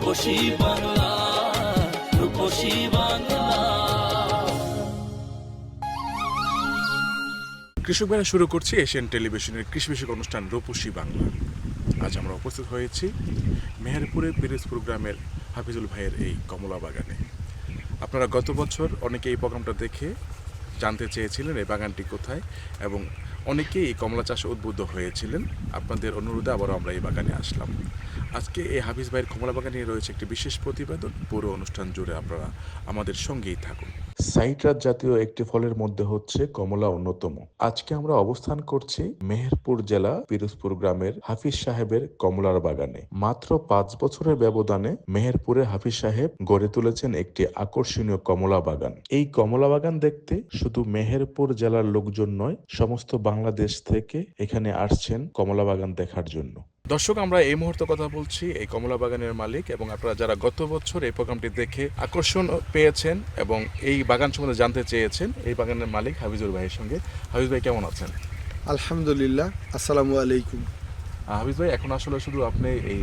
রূপসী বাংলা রূপসী বাংলা। কৃষক ভাইরা, শুরু করছি এশিয়ান টেলিভিশনের কৃষি বিষয়ক অনুষ্ঠান রূপসী বাংলা। আজ আমরা উপস্থিত হয়েছি মেহেরপুরের পিরিজপুর গ্রামের হাফিজুল ভাইয়ের এই কমলা বাগানে। আপনারা গত বছর অনেকে এই প্রোগ্রামটা দেখে জানতে চেয়েছিলেন এই বাগানটি কোথায় এবং অনেকেই এই কমলা চাষে উদ্বুদ্ধ হয়েছিলেন। আপনাদের অনুরোধে আবারও আমরা এই বাগানে আসলাম। আজকে এই হাফিজ ভাইয়ের কমলা বাগানে রয়েছে একটি বিশেষ প্রতিবেদন। পুরো অনুষ্ঠান জুড়ে আপনারা আমাদের সঙ্গেই থাকুন। সাইট্রাস জাতীয় একটি ফলের মধ্যে হচ্ছে কমলা অন্যতম। আজকে আমরা অবস্থান করছি মেহেরপুর জেলা পিরোজপুর গ্রামের হাফিজ সাহেবের কমলার বাগানে। মাত্র পাঁচ বছরের ব্যবধানে মেহেরপুরে হাফিজ সাহেব গড়ে তুলেছেন একটি আকর্ষণীয় কমলা বাগান। এই কমলা বাগান দেখতে শুধু মেহেরপুর জেলার লোকজন নয়, সমস্ত বাংলাদেশ থেকে এখানে আসছেন কমলা বাগান দেখার জন্য। দর্শক আমরা এই মুহূর্তে কথা বলছি এই কমলা বাগানের মালিক এবং আপনারা যারা গত বছর এই প্রোগ্রামটি দেখে আকর্ষণ পেয়েছেন এবং এই বাগান সম্বন্ধে জানতে চেয়েছেন এই বাগানের মালিক হাফিজুর ভাইয়ের সঙ্গে। হাফিজ ভাই কেমন আছেন? আলহামদুলিল্লাহ আসসালামু আলাইকুম। হাফিজ ভাই এখন আসলে শুধু আপনি এই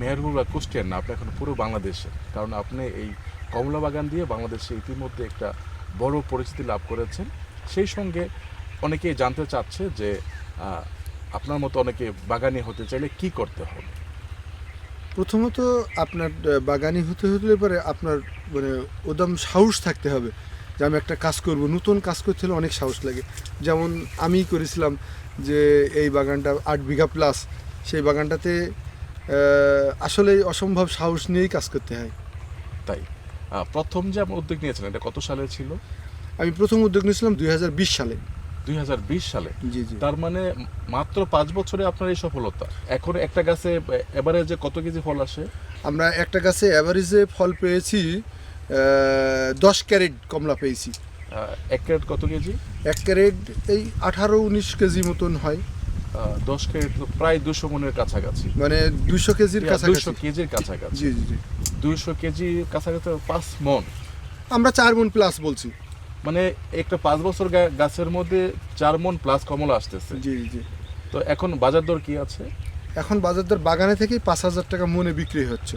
মেহেরপুর বা কুষ্টিয়ার না আপনি এখন পুরো বাংলাদেশে কারণ আপনি এই কমলা বাগান দিয়ে বাংলাদেশে ইতিমধ্যে একটা বড় পরিচিতি লাভ করেছেন। সেই সঙ্গে অনেকেই জানতে চাচ্ছে যে আপনার মতো অনেকে বাগানি হতে চাইলে কি করতে হবে? প্রথমত আপনার বাগানি হতে হলে পরে আপনার মানে ওদম সাহস থাকতে হবে যে আমি একটা কাজ করব। নতুন কাজ করতে হলে অনেক সাহস লাগে। যেমন আমি করেছিলাম যে এই বাগানটা আট বিঘা প্লাস সেই বাগানটাতে আসলে অসম্ভব সাহস নিয়েই কাজ করতে হয়। তাই প্রথম যে উদ্যোগ নিয়েছিলেন এটা কত সালে ছিল? আমি প্রথম উদ্যোগ নিয়েছিলাম দুই হাজার বিশ সালে। দু হাজার বিশ সালে। জি জি। তার মানে মাত্র পাঁচ বছরে আপনার এই সফলতা। এখন একটা গাছে এবারে যে কত কেজি ফল আসে? আমরা একটা গাছে অ্যাভারেজে ফল পেয়েছি দশ ক্যারেট কমলা পেয়েছি। এক ক্যারেট কত কেজি? এক ক্যারেট এই আঠারো উনিশ কেজি মতন হয়। দশ ক্যারেট প্রায় দুশো মনের কাছাকাছি। মানে দুশো কেজির দুশো কেজির কাছাকাছি। জি জি জি। দুইশো কেজি কাছাকাছি পাঁচ মন। আমরা চার মন প্লাস বলছি। মানে একটা পাঁচ বছর গাছের মধ্যে চার মন প্লাস কমলা আসতেছে। জি জি। তো এখন বাজার দর কি আছে? এখন বাজার দর বাগানে থেকেই পাঁচ হাজার টাকা মনে বিক্রি হচ্ছে।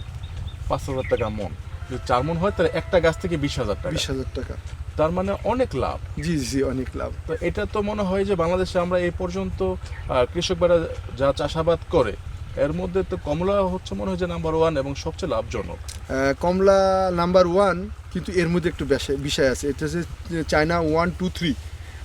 পাঁচ হাজার টাকা মন। যদি চার মন হয় তাহলে একটা গাছ থেকে বিশ হাজার টাকা। বিশ হাজার টাকা। তার মানে অনেক লাভ। জি জি অনেক লাভ। তো এটা তো মনে হয় যে বাংলাদেশে আমরা এই পর্যন্ত কৃষকরা যা চাষাবাদ করে এর মধ্যে তো কমলা হচ্ছে মনে হয় যে নাম্বার ওয়ান এবং সবচেয়ে লাভজনক। কমলা নাম্বার ওয়ান কিন্তু এর মধ্যে একটু বিষয় আছে। এটা হচ্ছে চায়না ওয়ান টু থ্রি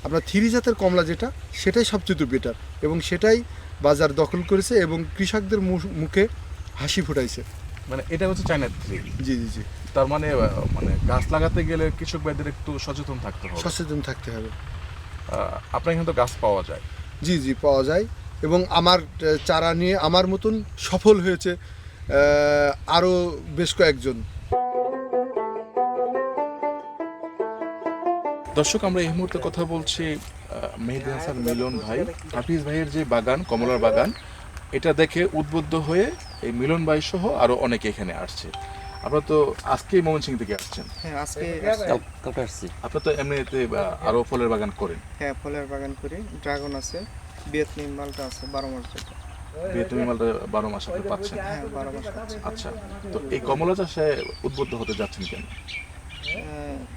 আপনার থ্রি জাতের কমলা যেটা সেটাই সবচেয়ে বেটার এবং সেটাই বাজার দখল করেছে এবং কৃষকদের মুখ- হাসি ফুটাইছে। মানে এটা হচ্ছে চায়না থ্রি। জি জি জি। তার মানে মানে গাছ লাগাতে গেলে কৃষক ভাইদের একটু সচেতন থাকতে হবে। সচেতন থাকতে হবে। আপনার এখানে তো গাছ পাওয়া যায়। জি জি পাওয়া যায়। এবং আমার চারা নিয়ে আমার মতন সফল হয়েছে আরও বেশ কয়েকজন। দর্শক আমরা এই মুহূর্তে কথা বলছি মেহেদি হাসান মিলন ভাই। হাফিজ ভাইয়ের যে বাগান কমলার বাগান এটা দেখে উদ্বুদ্ধ হয়ে এই মিলন ভাই সহ আরও অনেকে এখানে আসছে। আপনারা তো আজকেই ময়মনসিং থেকে আসছেন। হ্যাঁ আজকে আসছি। আপনারা তো এমনিতে আহ, আরও ফলের বাগান করেন। হ্যাঁ ফলের বাগান করি ড্রাগন আছে। ভিয়েতনাম মালটা আছে বারো মাস যেটা ভিয়েতনামি মালটা বারো মাস আপনি পাচ্ছেন? হ্যাঁ বারো মাস পাচ্ছি। আচ্ছা তো এই কমলা চাষে উদ্বুদ্ধ হতে যাচ্ছেন কেন?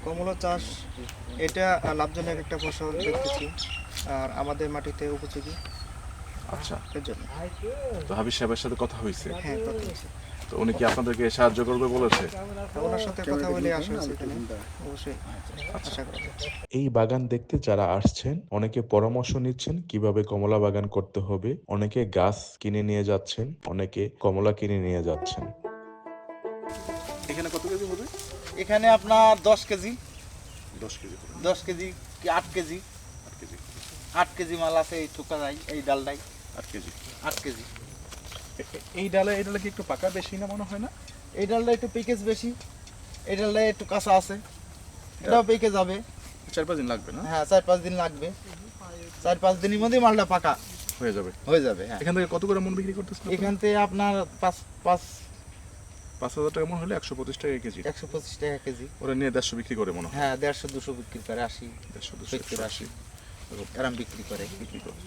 কমলা চাষ এটা লাভজনক একটা ফসল দেখতেছি আর আমাদের মাটিতে উপযোগী। আচ্ছা। এর জন্য। তো হাবিজ সাহেবের সাথে কথা হয়েছে? হ্যাঁ কথা হয়েছে। তো উনি কি আপনাদেরকে সাহায্য করবে বলেছে? ওনার সাথে কথা বলে আসা হয়েছে এখানে। অবশ্যই। আশা করা যায়। এই বাগান দেখতে যারা আসছেন অনেকে পরামর্শ নিচ্ছেন কীভাবে কমলা বাগান করতে হবে। অনেকে গাছ কিনে নিয়ে যাচ্ছেন অনেকে কমলা কিনে নিয়ে যাচ্ছেন। এখানে কত কেজি হবে? এখানে আপনার দশ কেজি। দশ কেজি করে, দশ কেজি কি আট কেজি? আট কেজি। আট কেজি মাল আছে এই ঠোকা যায় এই ডালটাই আট কেজি। আট কেজি। এই ডালে এই ডালে কি একটু পাকা বেশি না মনে হয় না? এই ডালটা একটু পেকেজ বেশি এই ডালটা একটু কাঁচা আছে। এটাও পেকে যাবে চার পাঁচ দিন লাগবে না? হ্যাঁ চার পাঁচ দিন লাগবে। চার পাঁচ দিনের মধ্যে মালটা পাকা। হয়ে যাবে। হয়ে যাবে হ্যাঁ। এখান থেকে কত করে মন বিক্রি করতেছেন এখান থেকে আপনার পাঁচ পাঁচ পাঁচ হাজার টাকা মন হলে একশো পঁচিশ টাকা কেজি। একশো পঁচিশ টাকা কেজি। ওরা নিয়ে দেড়শো বিক্রি করে মনে হয়। হ্যাঁ দেড়শো দুশো বিক্রি করে আশি দেড়শো দুশো একশো আশি। এরকম এরম বিক্রি করে। বিক্রি করে।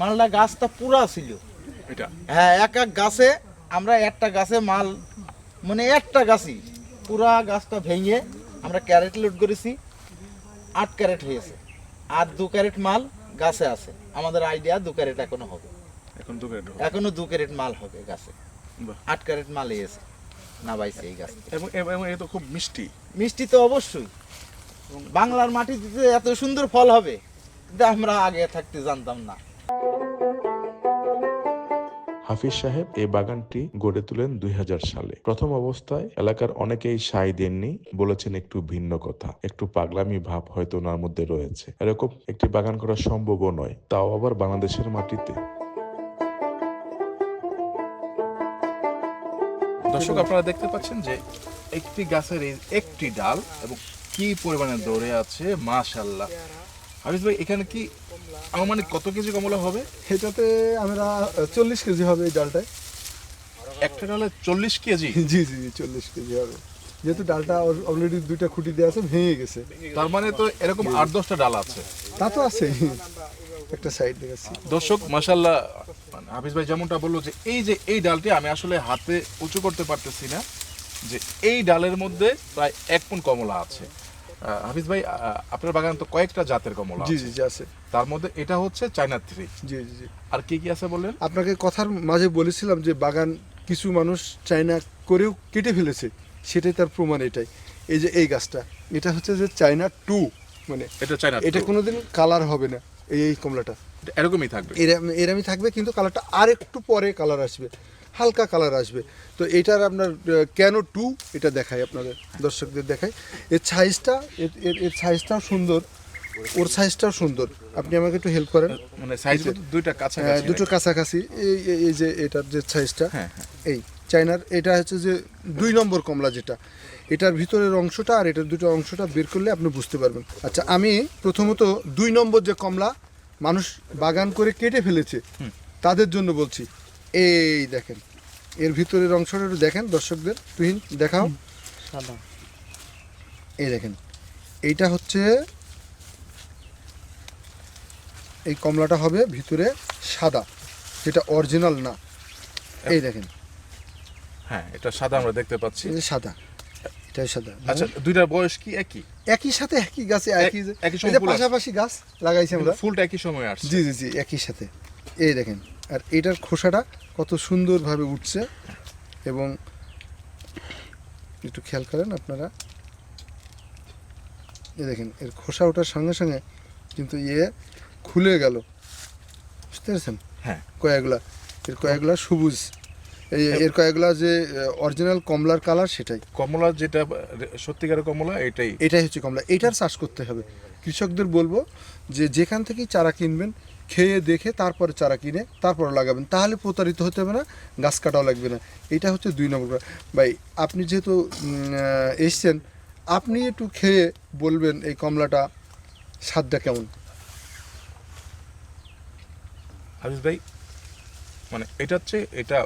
মালটা গাছটা পুরা ছিল। এটা? হ্যাঁ এক এক গাছে আমরা একটা গাছে মাল মানে একটা গাছই। পুরা গাছটা ভেঙে আমরা ক্যারেট লোড করেছি আট ক্যারেট হয়েছে। আর দু ক্যারেট মাল গাছে আছে। আমাদের আইডিয়া দু ক্যারেট এখনও হবে। এখন তো রেট এখনও দু ক্যারেট মাল হবে গাছে। আট ক্যারেট মাল এসে না বাইছে এই গাছ। এবং এবং এ তো খুব মিষ্টি। মিষ্টি তো অবশ্যই। বাংলার মাটিতে এত সুন্দর ফল হবে আমরা আগে থাকতে জানতাম না। হাফিজ সাহেব এই বাগানটি গড়ে তুলেন দুই হাজার সালে। প্রথম অবস্থায় এলাকার অনেকেই সাই দেননি, বলেছেন একটু ভিন্ন কথা। একটু পাগলামি ভাব হয়তো ওনার মধ্যে রয়েছে। এরকম একটি বাগান করা সম্ভবও নয়। তাও আবার বাংলাদেশের মাটিতে। দর্শক, আপনারা দেখতে পাচ্ছেন যে একটি গাছের একটি ডাল এবং কি পরিমাণে দৌড়ে আছে মাশাল্লাহ হাফিজ ভাই, এখানে কি আনুমানিক কত কেজি কমলা হবে? এটাতে আমরা চল্লিশ কেজি হবে এই ডালটায়। একটা ডালে চল্লিশ কেজি? জি জি জি চল্লিশ কেজি হবে। যেহেতু ডালটা অলরেডি দুইটা খুঁটি দেওয়া আছে ভেঙে গেছে। তার মানে তো এরকম আট দশটা ডাল আছে। তা তো আছে একটা সাইড দেখাচ্ছি। দর্শক মাশাল্লাহ মানে হাফিজ ভাই যেমনটা বলল যে এই যে এই ডালটি আমি আসলে হাতে উঁচু করতে পারতেছি না যে এই ডালের মধ্যে প্রায় এক পুন কমলা আছে। হাফিজ ভাই আপনার বাগান তো কয়েকটা জাতের কমলা জি জি জি আছে। তার মধ্যে এটা হচ্ছে চায়না থ্রি। জি জি জি। আর কি কি আছে বললেন? আপনাকে কথার মাঝে বলেছিলাম যে বাগান কিছু মানুষ চায়না করেও কেটে ফেলেছে সেটাই তার প্রমাণ এটাই। এই যে এই গাছটা এটা হচ্ছে যে চায়না টু মানে এটা চায়না এটা কোনোদিন কালার হবে না এই এই কমলাটা। এরকমই থাকবে। এরম এরমই থাকবে কিন্তু কালারটা আর একটু পরে কালার আসবে। হালকা কালার আসবে। তো এটার আপনার কেন টু? এটা দেখাই আপনাদের দর্শকদের দেখাই। এর সাইজটা এর- এর সাইজটাও সুন্দর ওর সাইজটাও সুন্দর। আপনি আমাকে একটু হেল্প করেন। মানে সাইজ দুইটা হ্যাঁ, কাছাকাছি দুটো কাছাকাছি। এই এই- যে এটার যে সাইজটা হ্যাঁ, হ্যাঁ। এই চাইনার এটা হচ্ছে যে দুই নম্বর কমলা যেটা। এটার ভিতরের অংশটা আর এটার দুটো অংশটা বের করলে আপনি বুঝতে পারবেন। আচ্ছা আমি প্রথমত দুই নম্বর যে কমলা মানুষ বাগান করে কেটে ফেলেছে তাদের জন্য বলছি এই দেখেন এর ভিতরের অংশটা একটু দেখেন দর্শকদের। তুহিন দেখাও। এই দেখেন এইটা হচ্ছে এই কমলাটা হবে ভিতরে সাদা যেটা অরিজিনাল না। এই দেখেন। হ্যাঁ এটা সাদা আমরা দেখতে পাচ্ছি। এই যে সাদা এটাই সাদা। আচ্ছা দুইটার বয়স কি একই? একই সাথে একই গাছে একই একই সময়। পাশাপাশি গাছ লাগাইছি আমরা। ফুলটা একই সময় আসছে। জি জি জি একই সাথে। এই দেখেন আর এটার খোসাটা কত সুন্দরভাবে উঠছে এবং একটু খেয়াল করেন আপনারা। এ দেখেন এর খোসা ওঠার সঙ্গে সঙ্গে কিন্তু ইয়ে খুলে গেল। বুঝতে পেরেছেন? হ্যাঁ। কয়েকগুলা এর কয়েকগুলা সবুজ। এই এর কয়েকগুলা যে অরিজিনাল কমলার কালার সেটাই। কমলা যেটা সত্যিকারের কমলা এটাই। এটাই হচ্ছে কমলা। এটার চাষ করতে হবে। কৃষকদের বলব যে যেখান থেকেই চারা কিনবেন খেয়ে দেখে তারপরে চারা কিনে তারপরে লাগাবেন। তাহলে প্রতারিত হতে হবে না গাছ কাটাও লাগবে না। এটা হচ্ছে দুই নম্বর। ভাই আপনি যেহেতু এসছেন আপনি একটু খেয়ে বলবেন এই কমলাটা স্বাদটা কেমন? হাফিজ ভাই মানে এটা হচ্ছে এটা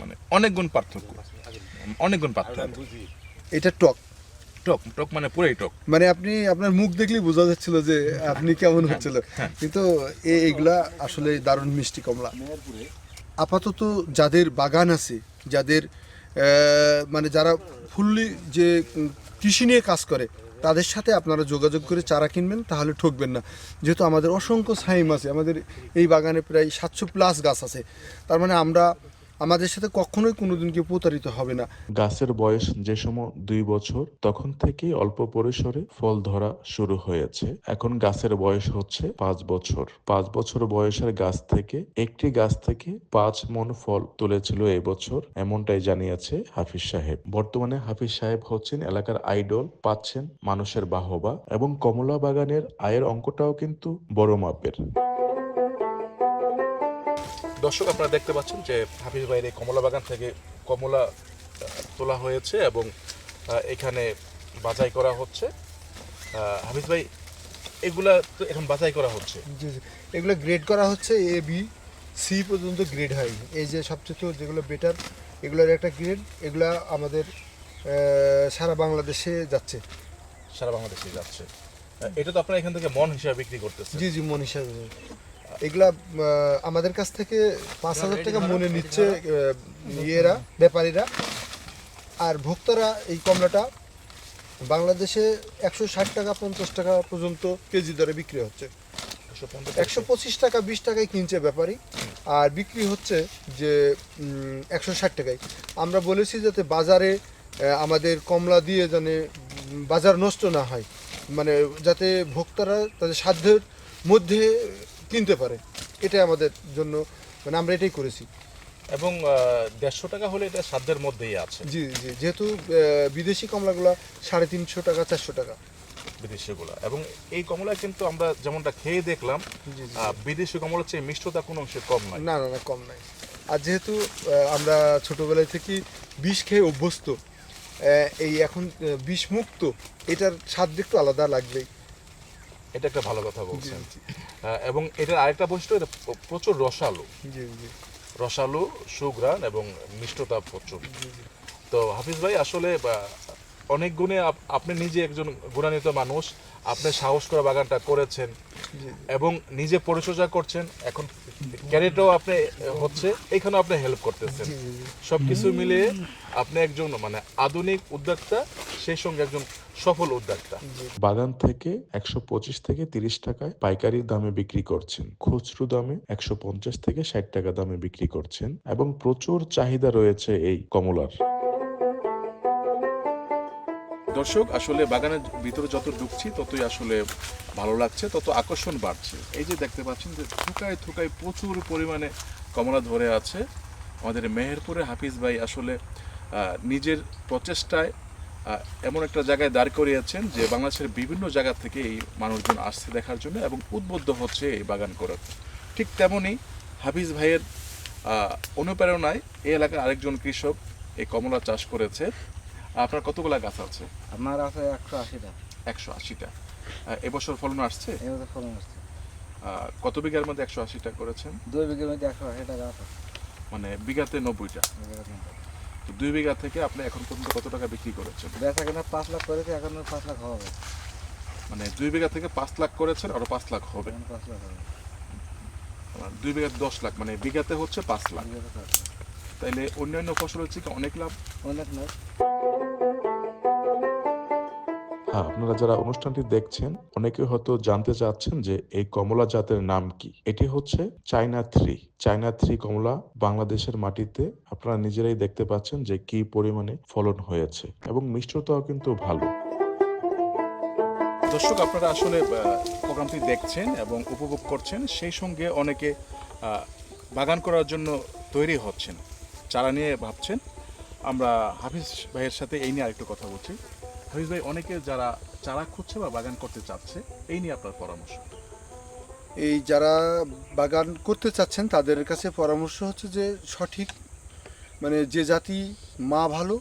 মানে অনেক গুণ পার্থক্য। অনেক গুণ পার্থক্য। এটা টক। টক টক মানে পুরাই টক। মানে আপনি আপনার মুখ দেখলেই বোঝা যাচ্ছিল যে আপনি কেমন হচ্ছিল কিন্তু এ- এগুলা আসলে দারুণ মিষ্টি কমলা। আপাতত যাদের বাগান আছে যাদের মানে যারা ফুললি যে কৃষি নিয়ে কাজ করে তাদের সাথে আপনারা যোগাযোগ করে চারা কিনবেন তাহলে ঠকবেন না। যেহেতু আমাদের অসংখ্য সাইম আছে আমাদের এই বাগানে প্রায় সাতশো প্লাস গাছ আছে। তার মানে আমরা আমাদের সাথে কখনোই কোনোদিন কেউ প্রতারিত হবে না। গাছের বয়স যে সময় দুই বছর, তখন থেকেই অল্প পরিসরে ফল ধরা শুরু হয়েছে। এখন গাছের বয়স হচ্ছে পাঁচ বছর। পাঁচ বছর বয়সের গাছ থেকে, একটি গাছ থেকে পাঁচ মন ফল তুলেছিল এই বছর, এমনটাই জানিয়েছে হাফিজ সাহেব। বর্তমানে হাফিজ সাহেব হচ্ছেন এলাকার আইডল, পাচ্ছেন মানুষের বাহবা এবং কমলা বাগানের আয়ের অঙ্কটাও কিন্তু বড় মাপের। দর্শক আপনারা দেখতে পাচ্ছেন যে হাফিজ ভাইয়ের এই কমলা বাগান থেকে কমলা তোলা হয়েছে এবং এখানে বাছাই করা হচ্ছে। হাফিজ ভাই এগুলা তো এখন বাছাই করা হচ্ছে? জি জি। এগুলো গ্রেড করা হচ্ছে এ বি সি পর্যন্ত গ্রেড হয়। এই যে সবচেয়ে যেগুলো বেটার এগুলোর একটা গ্রেড এগুলা আমাদের সারা বাংলাদেশে যাচ্ছে। সারা বাংলাদেশে যাচ্ছে। এটা তো আপনারা এখান থেকে মন হিসাবে বিক্রি করতেছেন। জি জি মন হিসাবে। এগুলা আমাদের কাছ থেকে পাঁচ হাজার টাকা মনে নিচ্ছে ইয়েরা, ব্যাপারীরা। আর ভোক্তারা এই কমলাটা বাংলাদেশে একশো ষাট টাকা, পঞ্চাশ টাকা পর্যন্ত কেজি দরে বিক্রি হচ্ছে। একশো পঁচিশ টাকা, বিশ টাকায় কিনছে ব্যাপারী। আর বিক্রি হচ্ছে যে একশো ষাট টাকায়। আমরা বলেছি যাতে বাজারে আমাদের কমলা দিয়ে যেন বাজার নষ্ট না হয়। মানে যাতে ভোক্তারা তাদের সাধ্যের মধ্যে কিনতে পারে। এটাই আমাদের জন্য মানে আমরা এটাই করেছি। এবং দেড়শো টাকা হলে এটা সাধ্যের মধ্যেই আছে। জি জি যেহেতু বিদেশি কমলাগুলো সাড়ে তিনশো টাকা চারশো টাকা। বিদেশিগুলো। এবং এই কমলা কিন্তু আমরা যেমনটা খেয়ে দেখলাম বিদেশি কমলার চেয়ে মিষ্টতা কোনো অংশে কম নয়। না না না কম নাই আর যেহেতু আমরা ছোটবেলায় থেকে বিষ খেয়ে অভ্যস্ত এই এখন আহ, বিষ মুক্ত এটার স্বাদ একটু আলাদা লাগবেই। এটা একটা ভালো কথা বলছেন। এবং এটার আরেকটা বৈশিষ্ট্য এটা প্রচুর রসালো। রসালো সুগ্রান এবং মিষ্টতা প্রচুর। তো হাফিজ ভাই আসলে বা, অনেক গুণে আপনি নিজে একজন গুণান্বিত মানুষ আপনি সাহস করে বাগানটা করেছেন এবং নিজে পরিচর্যা করছেন এখন ক্যারেটও আপনি হচ্ছে এখানেও আপনি হেল্প করতেছেন। সব কিছু। মিলিয়ে আপনি একজন মানে আধুনিক উদ্যোক্তা সেই সঙ্গে একজন সফল উদ্যোক্তা। বাগান থেকে একশো পঁচিশ থেকে তিরিশ টাকায় পাইকারি দামে বিক্রি করছেন। খুচরো দামে একশো পঞ্চাশ থেকে ষাট টাকা দামে বিক্রি করছেন এবং প্রচুর চাহিদা রয়েছে এই কমলার। দর্শক, আসলে বাগানের ভিতরে যত ঢুকছি ততই আসলে ভালো লাগছে, তত আকর্ষণ বাড়ছে। এই যে দেখতে পাচ্ছেন যে থুকায় থুকায় প্রচুর পরিমাণে কমলা ধরে আছে। আমাদের মেহেরপুরে হাফিজ ভাই আসলে নিজের প্রচেষ্টায় এমন একটা জায়গায় দাঁড় করিয়েছেন যে বাংলাদেশের বিভিন্ন জায়গা থেকে এই মানুষজন আসছে দেখার জন্য এবং উদ্বুদ্ধ হচ্ছে এই বাগান করার ঠিক তেমনই হাফিজ ভাইয়ের অনুপ্রেরণায় এই এলাকার আরেকজন কৃষক এই কমলা চাষ করেছে। আপনার কতগুলা গাছ আছে? আমার আছে একশো আশিটা। একশো আশিটা। এবছর ফলন আসছে? এবছর ফলন আসছে। কত বিঘার মধ্যে একশো আশিটা করেছেন? দুই বিঘার মধ্যে একশো আশি টাকা আছে। মানে বিঘাতে নব্বইটা। তো দুই বিঘা থেকে আপনি এখন পর্যন্ত কত টাকা বিক্রি করেছেন? বেচা কেনা পাঁচ লাখ করেছে এখন পাঁচ লাখ হবে। মানে দুই বিঘা থেকে পাঁচ লাখ করেছেন আরও পাঁচ লাখ হবে। পাঁচ লাখ হবে। দুই বিঘা দশ লাখ মানে বিঘাতে হচ্ছে পাঁচ লাখ। তাইলে অন্যান্য ফসল হচ্ছে কি অনেক লাভ? অনেক নয় হ্যাঁ আপনারা যারা অনুষ্ঠানটি দেখছেন, অনেকে হয়তো জানতে চাচ্ছেন যে এই কমলা জাতের নাম কি? এটি হচ্ছে চায়না থ্রি। চায়না থ্রি কমলা বাংলাদেশের মাটিতে আপনারা নিজেরাই দেখতে পাচ্ছেন যে কি পরিমাণে ফলন হয়েছে এবং মিষ্টতাও কিন্তু ভালো। দর্শক, আপনারা আসলে প্রোগ্রামটি দেখছেন এবং উপভোগ করছেন, সেই সঙ্গে অনেকে বাগান করার জন্য তৈরি হচ্ছেন। চারা নিয়ে ভাবছেন। আমরা হাফিজ ভাইয়ের সাথে এই নিয়ে আরেকটু কথা বলছি। হাফিজ ভাই, অনেকে যারা চারা খুঁজছে বা বাগান করতে চাচ্ছে, এই নিয়ে আপনার পরামর্শ। এই যারা বাগান করতে চাচ্ছেন, তাদের কাছে পরামর্শ হচ্ছে যে সঠিক মানে যে জাতি মা ভালো,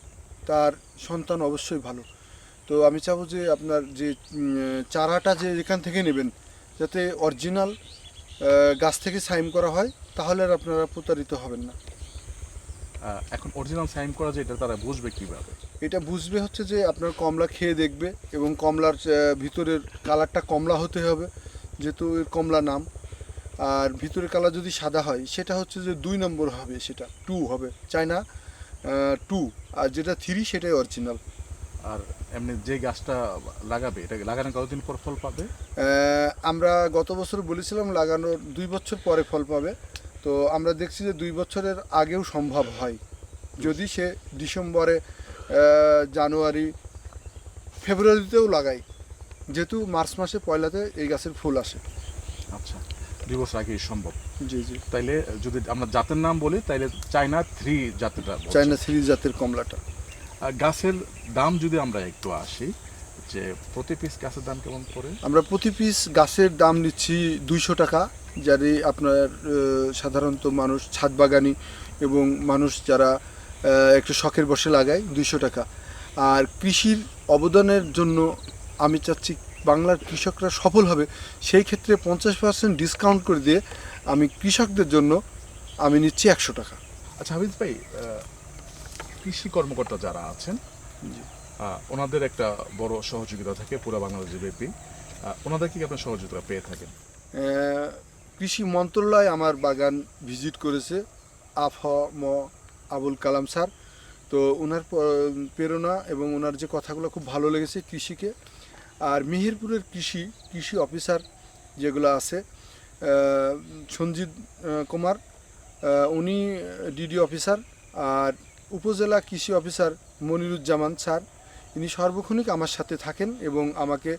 তার সন্তান অবশ্যই ভালো। তো আমি চাবো যে আপনার যে চারাটা যে এখান থেকে নেবেন, যাতে অরিজিনাল গাছ থেকে সাইম করা হয়, তাহলে আর আপনারা প্রতারিত হবেন না। এখন অরিজিনাল সাইন করা যে এটা তারা বুঝবে কীভাবে? এটা বুঝবে হচ্ছে যে আপনার কমলা খেয়ে দেখবে এবং কমলার ভিতরের কালারটা কমলা হতে হবে যেহেতু এর কমলা নাম। আর ভিতরের কালার যদি সাদা হয় সেটা হচ্ছে যে দুই নম্বর হবে সেটা টু হবে। China two. আর যেটা থ্রি সেটাই অরিজিনাল আর এমনি যে গাছটা লাগাবে এটা লাগানোর কতদিন পর ফল পাবে? আমরা গত বছর বলেছিলাম লাগানোর দুই বছর পরে ফল পাবে। তো আমরা দেখছি যে দুই বছরের আগেও সম্ভব হয়। যদি সে ডিসেম্বরে জানুয়ারি ফেব্রুয়ারিতেও লাগাই যেহেতু মার্চ মাসে পয়লাতে এই গাছের ফুল আসে। আচ্ছা দুই বছর আগেই সম্ভব। জি জি। তাইলে যদি আমরা জাতের নাম বলি তাইলে চায়না থ্রি জাতেরটা বলছেন। চায়না সিরিজ জাতের কমলাটা। আর গাছের দাম যদি আমরা একটু আসি যে প্রতি পিস গাছের দাম কেমন পড়ে? আমরা প্রতি পিস গাছের দাম নিচ্ছি দুইশো টাকা। যারে আপনার সাধারণত মানুষ ছাদ বাগানি এবং মানুষ যারা একটু শখের বসে লাগায় দুইশো টাকা। আর কৃষির অবদানের জন্য আমি চাচ্ছি বাংলার কৃষকরা সফল হবে সেই ক্ষেত্রে পঞ্চাশ পার্সেন্ট ডিসকাউন্ট করে দিয়ে আমি কৃষকদের জন্য আমি নিচ্ছি একশো টাকা। আচ্ছা হাফিজ ভাই কৃষি কর্মকর্তা যারা আছেন ওনাদের একটা বড় সহযোগিতা থাকে পুরো বাংলাদেশ ব্যাপী। ওনাদের কি আপনার সহযোগিতা পেয়ে থাকেন? কৃষি মন্ত্রণালয় আমার বাগান ভিজিট করেছে, আফ ম, আবুল কালাম স্যার। তো ওনার প্রেরণা এবং ওনার যে কথাগুলো খুব ভালো লেগেছে কৃষিকে। আর মিহিরপুরের কৃষি কৃষি অফিসার যেগুলো আছে সঞ্জিত কুমার উনি ডিডি অফিসার আর উপজেলা কৃষি অফিসার মনিরুজ্জামান স্যার। ইনি সার্বক্ষণিক আমার সাথে থাকেন এবং আমাকে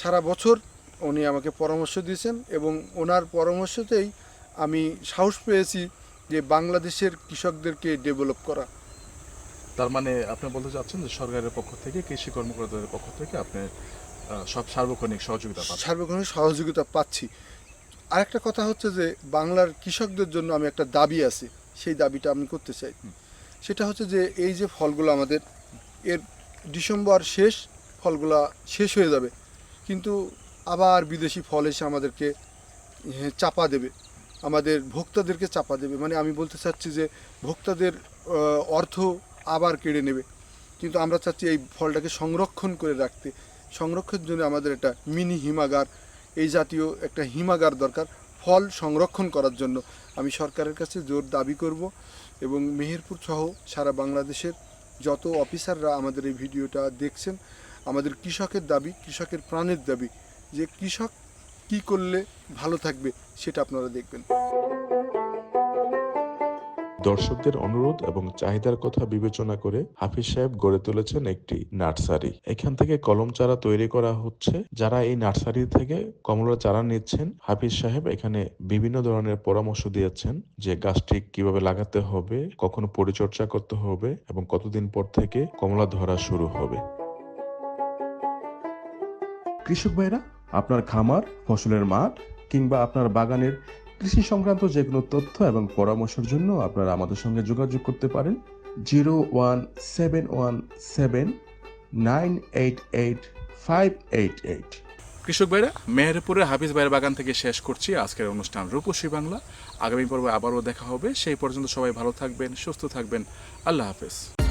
সারা বছর উনি আমাকে পরামর্শ দিয়েছেন এবং ওনার পরামর্শতেই আমি সাহস পেয়েছি যে বাংলাদেশের কৃষকদেরকে ডেভেলপ করা। তার মানে আপনি বলতে চাচ্ছেন যে সরকারের পক্ষ থেকে কৃষি কর্মকর্তাদের পক্ষ থেকে আপনি সব সার্বক্ষণিক সহযোগিতা পাচ্ছেন? সার্বক্ষণিক সহযোগিতা পাচ্ছি। আরেকটা কথা হচ্ছে যে বাংলার কৃষকদের জন্য আমি একটা দাবি আছে সেই দাবিটা আমি করতে চাই। সেটা হচ্ছে যে এই যে ফলগুলো আমাদের এর ডিসেম্বর শেষ ফলগুলা শেষ হয়ে যাবে। কিন্তু আবার বিদেশি ফল এসে আমাদেরকে চাপা দেবে। আমাদের ভোক্তাদেরকে চাপা দেবে। মানে আমি বলতে চাচ্ছি যে ভোক্তাদের অর্থ আবার কেড়ে নেবে। কিন্তু আমরা চাচ্ছি এই ফলটাকে সংরক্ষণ করে রাখতে। সংরক্ষণের জন্য আমাদের একটা মিনি হিমাগার, এই জাতীয় একটা হিমাগার দরকার, ফল সংরক্ষণ করার জন্য। আমি সরকারের কাছে জোর দাবি করব এবং মেহেরপুর সহ সারা বাংলাদেশের যত অফিসাররা আমাদের এই ভিডিওটা দেখছেন, আমাদের কৃষকের দাবি, কৃষকের প্রাণের দাবি যে কৃষক কি করলে ভালো থাকবে সেটা আপনারা দেখবেন। দর্শকদের অনুরোধ এবং চাহিদার কথা বিবেচনা করে হাফিজ সাহেব গড়ে তুলেছেন একটি নার্সারি। এখান থেকে কলম চারা তৈরি করা হচ্ছে। যারা এই নার্সারি থেকে কমলা চারা নিচ্ছেন হাফিজ সাহেব এখানে বিভিন্ন ধরনের পরামর্শ দিয়েছেন যে গাছটি কীভাবে লাগাতে হবে কখন পরিচর্যা করতে হবে এবং কতদিন পর থেকে কমলা ধরা শুরু হবে। কৃষক ভাইরা আপনার খামার, ফসলের মাঠ কিংবা আপনার বাগানের কৃষি সংক্রান্ত যে কোনো তথ্য এবং পরামর্শের জন্য আপনারা আমাদের সঙ্গে যোগাযোগ করতে পারেন। Zero one seven one seven nine eight eight five eight eight. কৃষক ভাইরা, মেহেরপুরের হাফিজ ভাইয়ের বাগান থেকে শেষ করছি আজকের অনুষ্ঠান রূপসী বাংলা। আগামী পর্বে আবারও দেখা হবে। সেই পর্যন্ত সবাই ভালো থাকবেন, সুস্থ থাকবেন। আল্লাহ হাফেজ।